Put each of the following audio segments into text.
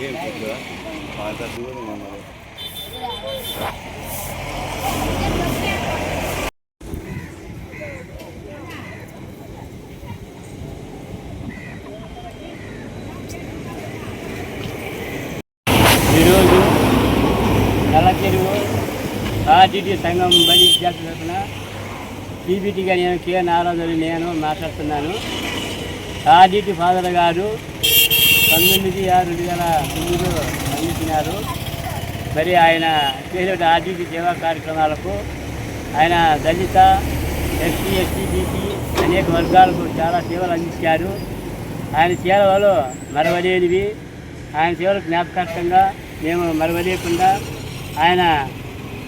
పాత దూరం ఉన్నారు ఈరోజు నల్లచెరువు ఆర్టీటీ సంఘం బలి విద్యార్థుల తరఫున పీపీటీగా నేను కే. నారాజు నేను మాట్లాడుతున్నాను. ఆర్టీటీ ఫాదర్ గారు పంతొమ్మిది ఆరు రెండు వేల తొమ్మిదిలో అందించినారు మరి ఆయన చేసిన ఆర్థిక సేవా కార్యక్రమాలకు ఆయన దళిత ఎస్సీ ఎస్టీ బీసీ అనేక వర్గాలకు చాలా సేవలు అందించారు. ఆయన సేవలు మరవలేనివి. ఆయన సేవలు జ్ఞాపకార్థంగా మేము మరవలేకుండా ఆయన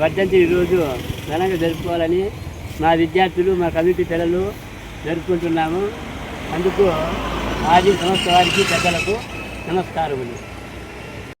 వర్ధంతి ఈరోజు ఘనంగా జరుపుకోవాలని మా విద్యార్థులు మా కమిటీ పిల్లలు జరుపుకుంటున్నాము. అందుకు ఆది సంస్థ వారికి పెద్దలకు నమస్కారములు.